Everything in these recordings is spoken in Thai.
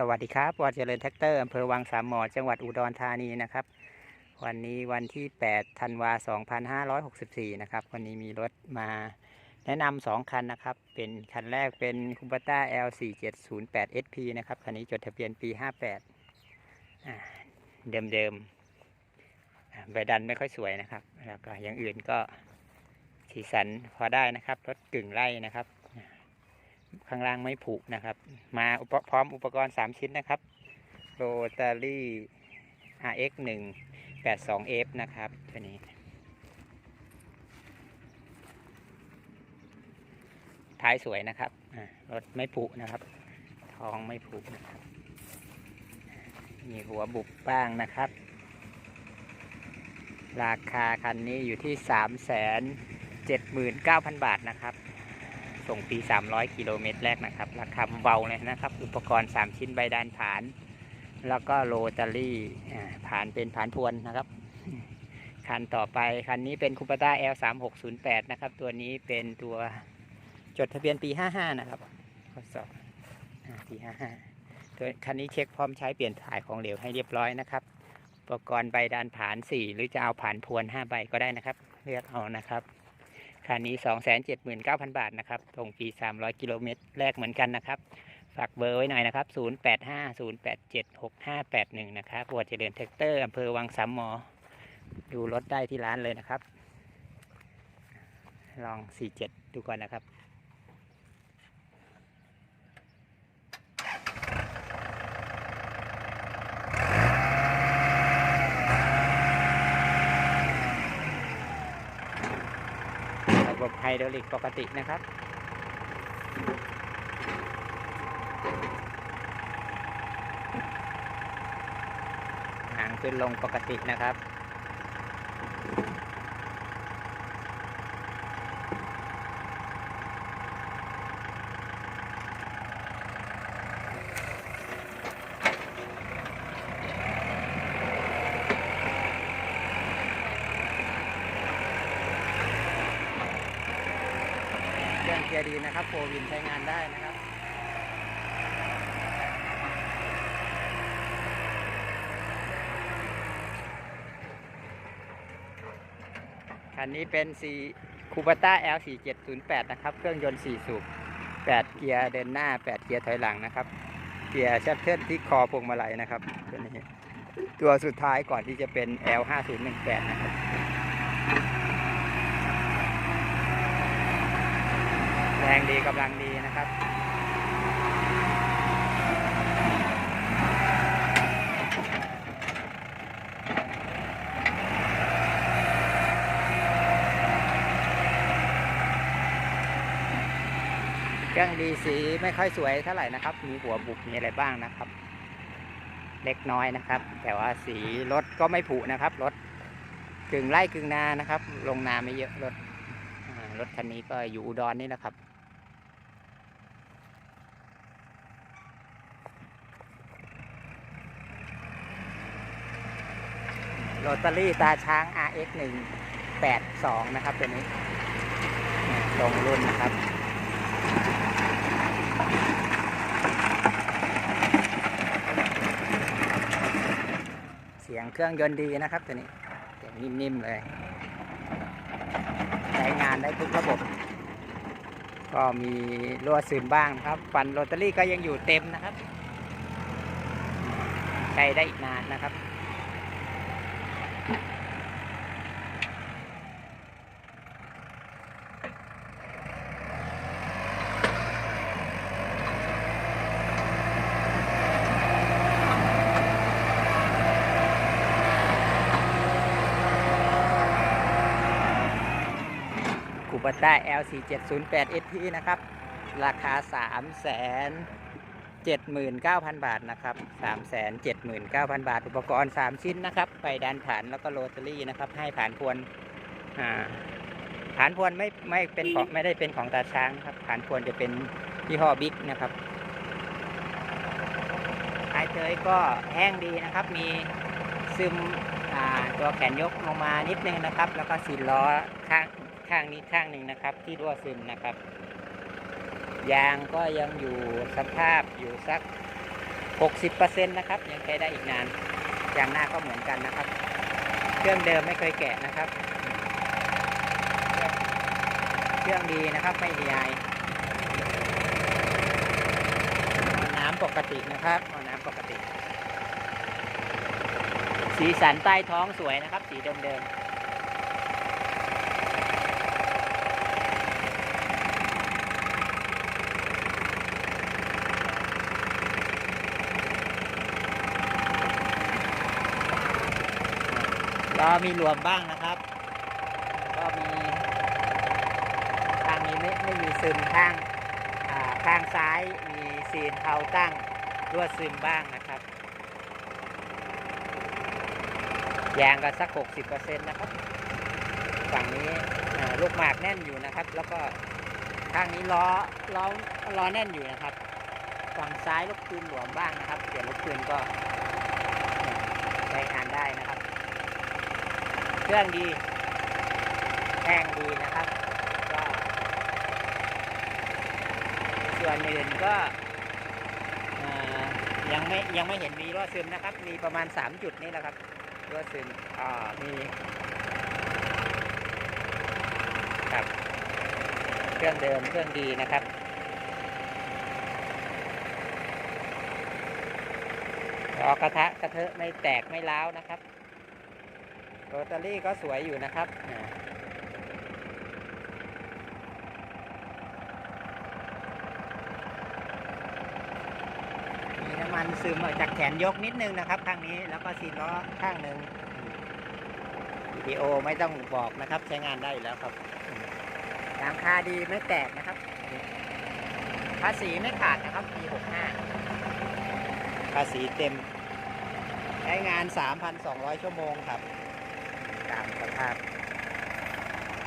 สวัสดีครับวอเจริญแท็กเตอร์อำเภอวังสามหมอจังหวัดอุดรธานีนะครับ วันนี้วันที่8ธันวา2564 นะครับ วันนี้มีรถมาแนะนำสองคันนะครับ เป็นคันแรกเป็นคูปต้า L4708 SP นะครับ คันนี้จดทะเบียนปี 58อ่าเดิมๆอ่าใบดันไม่ค่อยสวยนะครับ แล้วก็อย่างอื่นก็สีสันพอได้นะครับ รถกึ่งไร่นะครับ ข้างล่างไม่ผุนะครับ มาอุปพร้อมอุปกรณ์ 3 ชิ้นนะครับโรตารี่ RX 1 8 2 F นะครับตัวนี้ท้ายสวยนะครับรถไม่ผุนะครับท้องไม่ผุนะครับ มีหัวบุบบ้างนะครับ ราคาคันนี้อยู่ที่ 3 7 9 0 0 0 บาทนะครับ ส่งปี300 กิโลเมตรแรกนะครับ ราคาเบาเลยนะครับ อุปกรณ์ 3 ชิ้นใบดานผาน แล้วก็โรตารี่ผานเป็นผานพวนนะครับ คันต่อไป คันนี้เป็นคูปต้า L3608 นะครับ ตัวนี้เป็นตัวจดทะเบียนปี 55 นะครับข้อสอบปี 55 ตัวคันนี้เช็คพร้อมใช้เปลี่ยนถ่ายของเหลวให้เรียบร้อยนะครับ อุปกรณ์ใบดานผาน 4 หรือจะเอาผานพวน 5 ใบก็ได้นะครับ เลือกเอานะครับ คันนี้ 279,000 บาทนะครับตรงปี300 กิโลเมตรแรกเหมือนกันนะครับ ฝากเบอร์ไว้หน่อยนะครับ 0850876581 นะครับบัวเจริญแท็กเตอร์อำเภอวังสามหมอ ดูรถได้ที่ร้านเลยนะครับ ลอง 47 ดูก่อนนะครับ ไฮดรอลิกปกตินะครับ หางขึ้นลงปกตินะครับ เครื่องเกียร์ดีนะครับโฟวินใช้งานได้นะครับคันนี้เป็นสีคูปต้า L 4 7 0 8นะครับ เครื่องยนต์ 4 สูบ 8 เกียร์เดินหน้า 8 เกียร์ถอยหลังนะครับ เกียร์แชฟเทิลที่คอพวงมาลัยนะครับ ตัวนี้ ตัวสุดท้ายก่อนที่จะเป็น L 5 0 1 8นะครับ แรงดีกำลังดีนะครับเครื่องดีสีไม่ค่อยสวยเท่าไหร่นะครับ มีหัวบุบมีอะไรบ้างนะครับ เล็กน้อยนะครับ แต่ว่าสีรถก็ไม่ผุนะครับ รถกึ่งไร่กึ่งนานะครับ ลงนาไม่เยอะรถรถคันนี้ก็อยู่อุดรนี่แหละครับ โรตารี่ตาช้าง RX 1 8 2นะครับตัวนี้ลงรุ่นนะครับ เสียงเครื่องยนต์ดีนะครับตัวนี้เสียงนิ่มๆเลย ใช้งานได้ทุกระบบ ก็มีรั่วซึมบ้างครับฟันโรตารี่ก็ยังอยู่เต็มนะครับ ใช้ได้อีกนานนะครับ คูปต้า L4708 SP นะครับ ราคา 3 7 9 0 0 0 บาทนะครับ 3 7 9 0 0 0 บาท อุปกรณ์ 3 ชิ้นนะครับไฟดันผ่านแล้วก็โรตารี่นะครับ ให้ผ่านพวนผ่านพวนไม่ไม่เป็นของไม่ได้เป็นของตาช้างครับ ผ่านพวนจะเป็นยี่ห้อบิ๊กนะครับท้ายเทยก็แห้งดีนะครับ มีซึมตัวแขนยกลงมานิดนึงนะครับ แล้วก็สีล้อข้าง ข้างนี้ข้างหนึ่งนะครับ ที่รั่วซึมนะครับ ยางก็ยังอยู่สภาพอยู่สัก 60%นะครับ ยังใช้ได้อีกนานยางหน้าก็เหมือนกันนะครับ เครื่องเดิมไม่เคยแกะนะครับ เครื่องดีนะครับไม่ดีไอน้ำปกตินะครับเอาน้ำปกติ สีสันใต้ท้องสวยนะครับ สีเดิมๆ ก็มีรวมบ้างนะครับ ก็มีข้างนี้ไม่ไม่มีซึมข้างอ่าข้างซ้ายมีซีนเทาตั้งรั่วซึมบ้างนะครับยางก็สัก 60%นะครับ ฝั่งนี้ลูกหมากแน่นอยู่นะครับ แล้วก็ข้างนี้ล้อล้อล้อแน่นอยู่นะครับ ฝั่งซ้ายลูกปืนหลวมบ้างนะครับ เปลี่ยนลูกปืนก็ใช้งานได้ เครื่องดีแห้งดีนะครับก็ส่วนอื่นก็ยังไม่ยังไม่เห็นมีรั่วซึมนะครับ มีประมาณ 3 จุดนี่แหละครับรั่วซึมอ่ามีครับเครื่องเดิมเครื่องดีนะครับล้อกระทะกระเทอะไม่แตกไม่ร้าวนะครับ โรตารี่ก็สวยอยู่นะครับอ่ามีน้ำมันซึมออกจากแขนยกนิดนึงนะครับ ข้างนี้แล้วก็ซีนล้อข้างหนึ่งวิดีโอไม่ต้องบอกนะครับ ใช้งานได้อยู่แล้วครับยางคาดีไม่แตกนะครับ ภาษีไม่ขาดนะครับปี65ภาษีเต็มใช้งาน 3,200 ชั่วโมงครับ ตามสภาพ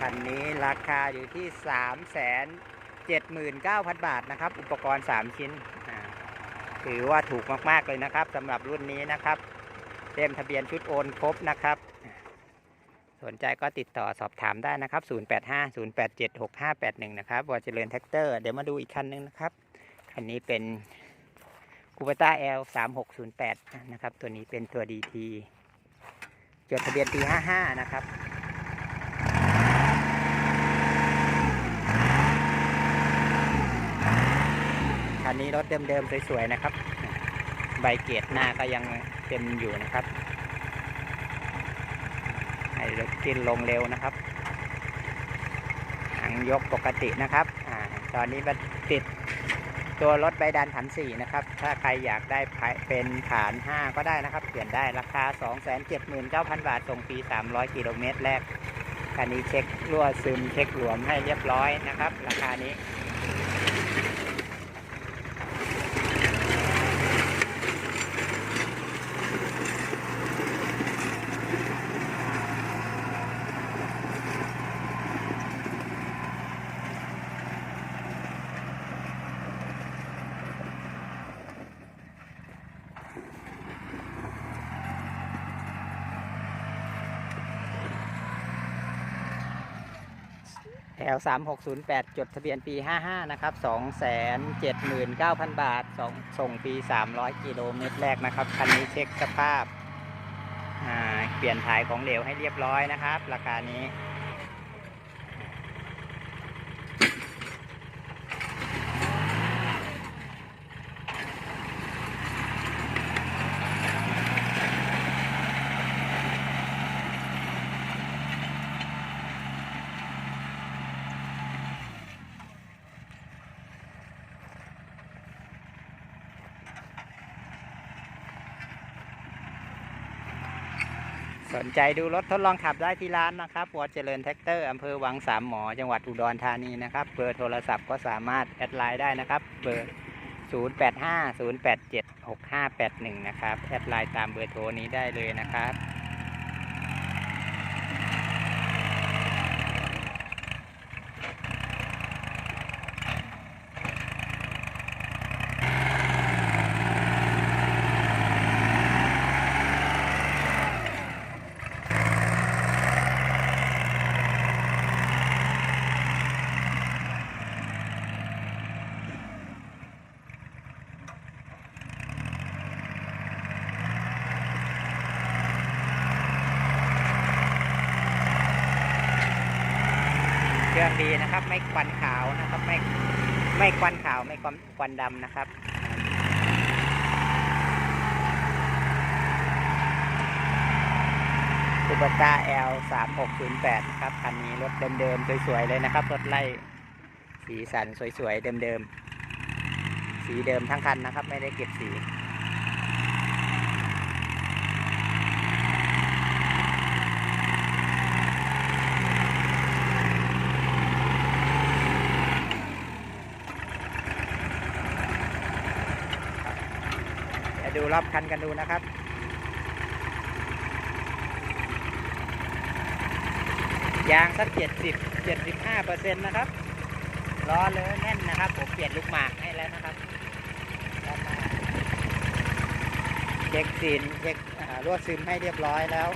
คันนี้ราคาอยู่ที่379,000บาทนะครับ อุปกรณ์3ชิ้น ถือว่าถูกมาก ๆ เลยนะครับสำหรับรุ่นนี้นะครับเต็มทะเบียนชุดโอนครบนะครับ สนใจก็ติดต่อสอบถามได้นะครับ 0850876581 นะครับวอเจริญแท็กเตอร์ เดี๋ยวมาดูอีกคันนึงนะครับ คันนี้เป็นคูเปต้า L 3 6 0 8 นะครับ ตัวนี้เป็นตัว DT จดทะเบียนปี 55 นะครับคันนี้รถเดิมๆสวยๆนะครับ ใบเกตหน้าก็ยังเต็มอยู่นะครับให้รถกินลงเร็วนะครับหังยกปกตินะครับอตอนนี้มันติด ตัวรถใบดันฐานสี่นะครับ ถ้าใครอยากได้เป็นฐาน5ก็ได้นะครับเปลี่ยนได้ราคา 279,000 บาทส่งฟรี300 กิโลเมตรแรกคันนี้เช็ครั่วซึมเช็คหลวมให้เรียบร้อยนะครับ ราคานี้ ว 3608 จดทะเบียนปี 55 นะครับ 279,000 บาทส่งส่งปี 300 กิโลเมตรแรกนะครับ คันนี้เช็คสภาพ เปลี่ยนถ่ายของเหลวให้เรียบร้อยนะครับ ราคานี้ สนใจดูรถทดลองขับได้ที่ร้านนะครับวอเจริญแท็กเตอร์อำเภอวังสามหมอ จังหวัดอุดรธานีนะครับเบอร์โทรศัพท์ก็สามารถแอดไลน์ได้นะครับเบอร์ 0850876581 นะครับ แอดไลน์ตามเบอร์โทรนี้ได้เลยนะครับ รื่องดีนะครับ ไม่ควันขาวนะครับ ไม่ไม่ควันขาวไม่ควันควันดำนะครับซูเปอร์ต้า L 3 6 0 8นะครับคันนี้รถเดิมๆสวยๆเลยนะครับ รถไล่สีสันสวยๆเดิมๆสีเดิมทั้งคันนะครับ ไม่ได้เก็บสี เดี๋ยวดู รอบคันกันดูนะครับยางสักเจ็ดสิบเจ็ดสิบห้าเปอร์เซ็นต์นะครับล้อเลอะแน่นนะครับ ผมเปลี่ยนลูกหมากให้แล้วนะครับเช็คซีนเช็ครั่วซึมให้เรียบร้อยแล้ว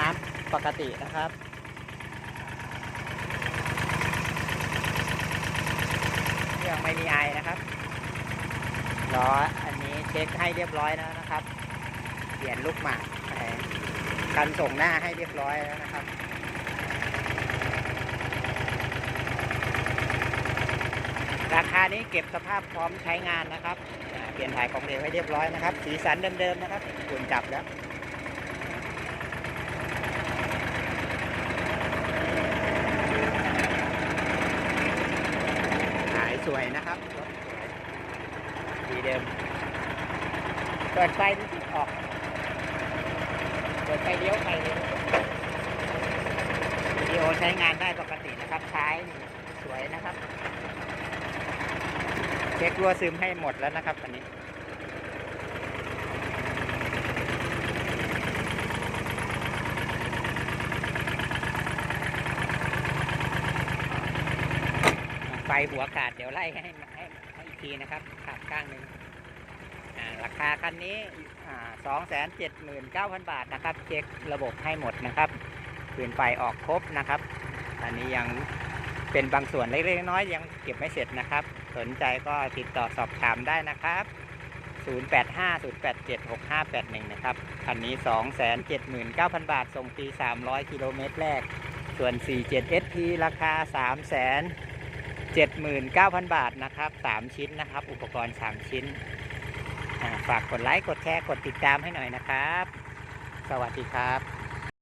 น้ำปกตินะครับ เค รื่องไม่มีไอนะครับล้ออันนี้เช็คให้เรียบร้อยแล้วนะครับ เปลี่ยนลูกหมากกันส่งหน้าให้เรียบร้อยแล้วนะครับราคานี้เก็บสภาพพร้อมใช้งานนะครับ เปลี่ยนถ่ายของเหลวให้เรียบร้อยนะครับ สีสันเดิมๆนะครับคุนจับแล้ว หายสวย นะครับรถสวยดีเดิม เปิดไฟดูที่ออก เปิดไฟเลี้ยวไฟเลยวิดีโอใช้งานได้ปกตินะครับท้ายนี่สวยนะครับ เช็ครั่วซึมให้หมดแล้วนะครับอันนี้ไฟหัวขาดเดี๋ยวไล่ให้ให้ให้อีก ทีนะครับขาดข้างหนึ่งราคาคันนี้สองแสนเจ็ดหมื่นเก้าพันบาทนะครับ เช็คระบบให้หมดนะครับปืนไฟออกครบนะครับ อันนี้ยังเป็นบางส่วนเล็กๆน้อยๆยังเก็บไม่เสร็จนะครับ สนใจก็ติดต่อสอบถามได้นะครับ 0850876581 นะครับ คันนี้ 279,000 บาท ส่งฟรี300 กิโลเมตรแรก ส่วน 47 SP ราคา 3 79,000 บาทนะครับ 3 ชิ้นนะครับ อุปกรณ์ 3 ชิ้น ฝากกดไลค์ กดแชร์ กดติดตามให้หน่อยนะครับ สวัสดีครับ